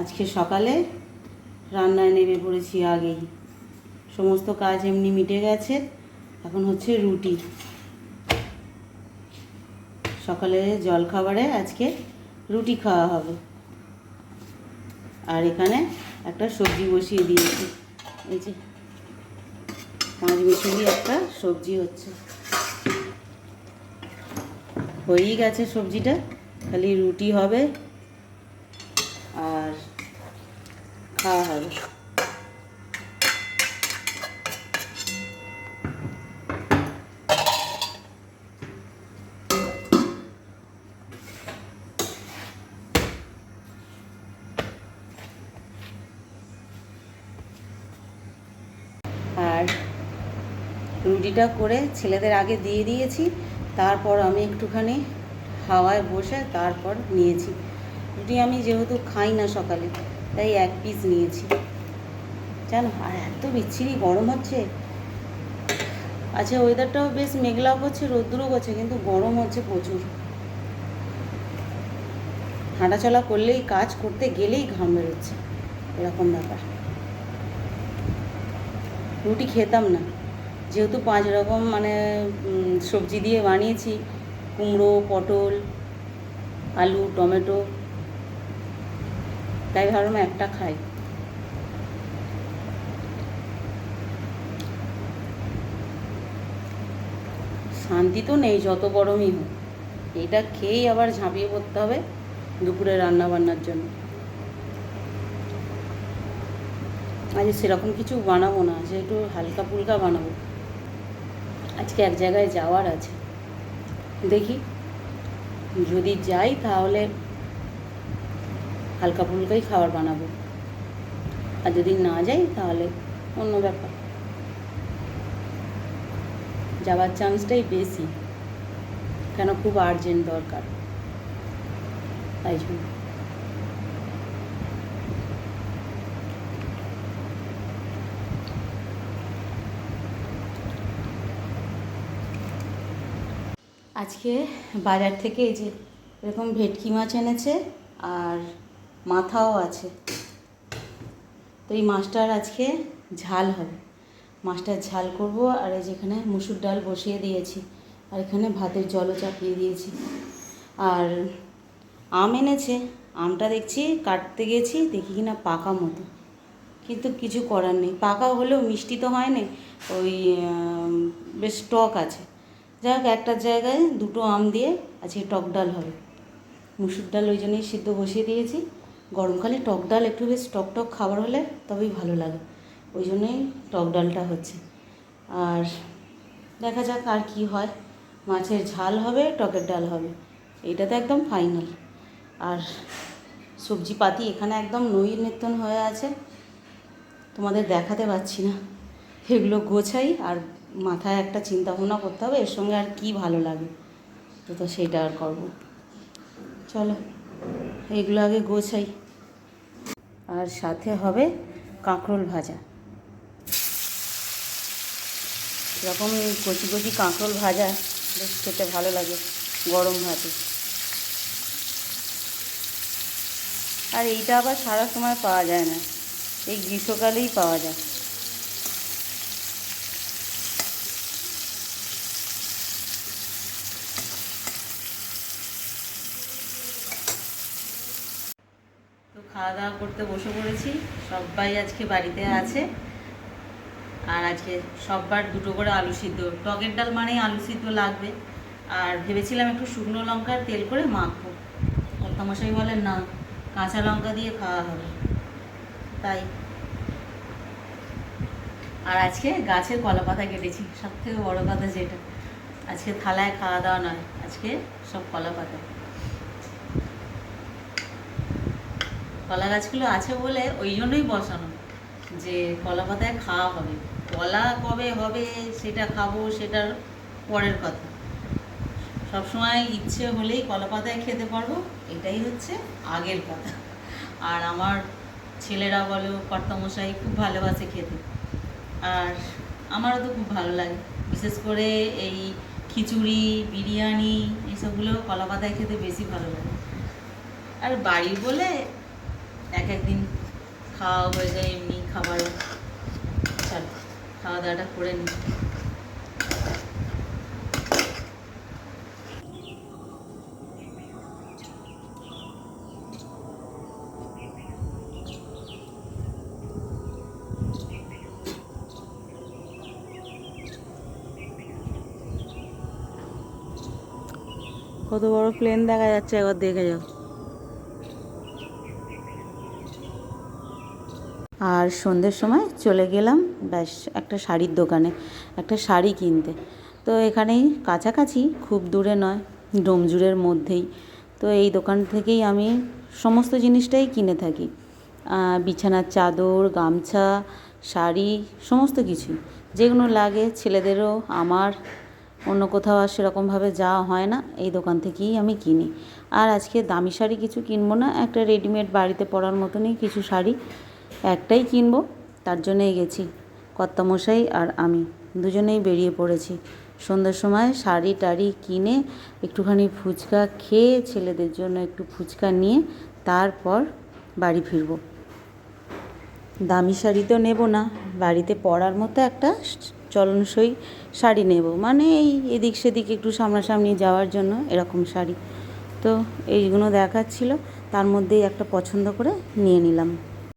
আজকে সকালে রান্নায় নেমে পড়েছি আগেই। সমস্ত কাজ এমনি মিটে গেছে, এখন হচ্ছে রুটি। সকালে জলখাবারে আজকে রুটি খাওয়া হবে। আর এখানে একটা সবজি বসিয়ে দিয়েছি। এই যে পাঁচ মিশালি একটা সবজি হচ্ছে। হয়েই গেছে সবজিটা, খালি রুটি হবে আর খাওয়া হবে। আর রুটিটা করে ছেলেদের আগে দিয়ে দিয়েছি, তারপর আমি একটুখানি হাওয়ায় বসে তারপর নিয়েছি। রুটি আমি যেহেতু খাই না সকালে তাই এক পিস নিয়েছি। জানো, আর এত বিচ্ছিরি গরম হচ্ছে। আচ্ছা ওয়েদারটাও বেশ মেঘলাও করছে রোদ্দুরও করছে কিন্তু গরম হচ্ছে প্রচুর। হাঁটাচলা করলেই, কাজ করতে গেলেই ঘাম বেরোচ্ছে। এরকম ব্যাপার। রুটি খেতাম না। যেহেতু পাঁচ রকম মানে সবজি দিয়ে বানিয়েছি, কুমড়ো, পটল, আলু, টমেটো তাই ভাবলাম একটা খাই। শান্তি তো নেই যত গরমই হোক। এটা খেয়েই আবার ঝাঁপিয়ে পড়তে হবে দুপুরে রান্না বান্নার জন্য। আজ সেরকম কিছু বানাবো না যে একটু হালকা ফুলকা বানাবো। আজকে এক জায়গায় যাওয়ার আছে। দেখি, যদি যাই তাহলে হালকা ফুলকাই খাবার বানাবো। আর যদি না যাই, তাহলে অন্য ব্যাপার। যাওয়ার চান্সটাই বেশি। কেন? খুব আর্জেন্ট দরকার। তাই জন্য। আজকে বাজার থেকে এই যে এরকম ভেটকি মাছ এনেছে, আর মাথাও আছে। তো এই মাছটার আজকে ঝাল হবে। মাছটার ঝাল করব আর এই যেখানে মুসুর ডাল বসিয়ে দিয়েছি, আর এখানে ভাতের জলও চাপিয়ে দিয়েছি। আর আম এনেছে, আমটা দেখছি, কাটতে গেছি, দেখি কিনা পাকা মতো। কিন্তু কিছু করার নেই। পাকা হলেও মিষ্টি তো হয় না, ওই বেশ টক আছে। যাই হোক, একটা জায়গায় দুটো আম দিয়ে আজকে টক ডাল হবে। মুসুর ডাল ওই জন্যই সিদ্ধ বসিয়ে দিয়েছি। গরমকালে টক ডাল একটু বেশ টক টক খাবার হলে তবেই ভালো লাগে। ওই জন্যই টক ডালটা হচ্ছে। আর দেখা যাক আর কি হয়। মাছের ঝাল হবে, টকের ডাল হবে। এইটা তো একদম ফাইনাল। আর সবজি পাতি এখানে একদম নৈর্নিত্যন হয়ে আছে। তোমাদের দেখাতে পারছি না। এগুলো গোছাই আর মাথায় একটা চিন্তা ভাবনা করতে হবে, এর সঙ্গে আর কি ভালো লাগে। তো তো সেটা আর করব। চলো। এগুলো আগে গোছাই। আর সাথে হবে কাঁকরোল ভাজা। এরকম কচি কচি কাঁকরোল ভাজা বেশ খেতে ভালো লাগে গরম ভাতে। আর এইটা আবার সারা সময় পাওয়া যায় না। এই গ্রীষ্মকালেই পাওয়া যায়। খাওয়া দাওয়া করতে বসে পড়েছি। সবাই আজকে বাড়িতে আছে। আর আজকে সববার দুটো করে আলু সিদ্ধ। টকের ডাল মানেই আলু সিদ্ধ লাগবে। আর ভেবেছিলাম একটু শুকনো লঙ্কার তেল করে মাখবো। কর্তামশাই বলেন, না, কাঁচা লঙ্কা দিয়ে খাওয়া হবে। তাই। আর আজকে গাছের কলা পাতা কেটেছি। সব থেকে বড়ো কথা যেটা, আজকে থালায় খাওয়া দাওয়া নয়, আজকে সব কলা পাতা। কলা গাছগুলো আছে বলে ওই জন্যই বসানো, যে কলা পাতায় খাওয়া হবে। কলা কবে হবে সেটা খাব সেটার পরের কথা। সবসময় ইচ্ছে হলেই কলা পাতায় খেতে পারব, এটাই হচ্ছে আগের কথা। আর আমার ছেলেরা বলো, কর্তামশাই খুব ভালোবাসে খেতে। আর আমারও তো খুব ভালো লাগে। বিশেষ করে এই খিচুড়ি, বিরিয়ানি, এইসবগুলো কলা পাতায় খেতে বেশি ভালো লাগে। আর বাড়ি বলে এক একদিন খাওয়া হয়ে যায়, এমনি খাবারও চল, খাওয়া দাওয়াটা করে নিই কত বড় প্লেন দেখা যাচ্ছে, একবার দেখে যাও। আর সন্ধ্যের সময় চলে গেলাম, ব্যাস, একটা শাড়ির দোকানে, একটা শাড়ি কিনতে। তো এখানেই কাছাকাছি, খুব দূরে নয় ডোমজুরের মধ্যেই। তো এই দোকান থেকেই আমি সমস্ত জিনিসটাই কিনে থাকি। বিছানার চাদর, গামছা, শাড়ি, সমস্ত কিছুই। যেগুলো লাগে, ছেলেদেরও, আমার, অন্য কোথাও আর সেরকমভাবে যাওয়া হয় না, এই দোকান থেকেই আমি কিনি। আর আজকে দামি শাড়ি কিছু কিনবো না, একটা রেডিমেড বাড়িতে পরার মতনই কিছু শাড়ি একটাই কিনবো, তার জন্যই গেছি। কর্তামশাই আর আমি দুজনেই বেরিয়ে পড়েছি। সন্ধ্যের সময় শাড়ি টাড়ি কিনে একটুখানি ফুচকা খেয়ে ছেলেদের জন্য একটু ফুচকা নিয়ে তারপর বাড়ি ফিরবো। দামি শাড়ি তো নেব না, বাড়িতে পরার মতো একটা চলনসই শাড়ি নেব। মানে এই এদিক সেদিক একটু সামনাসামনি যাওয়ার জন্য এরকম শাড়ি। তো এইগুলো দেখাচ্ছিল, তার মধ্যেই একটা পছন্দ করে নিয়ে নিলাম।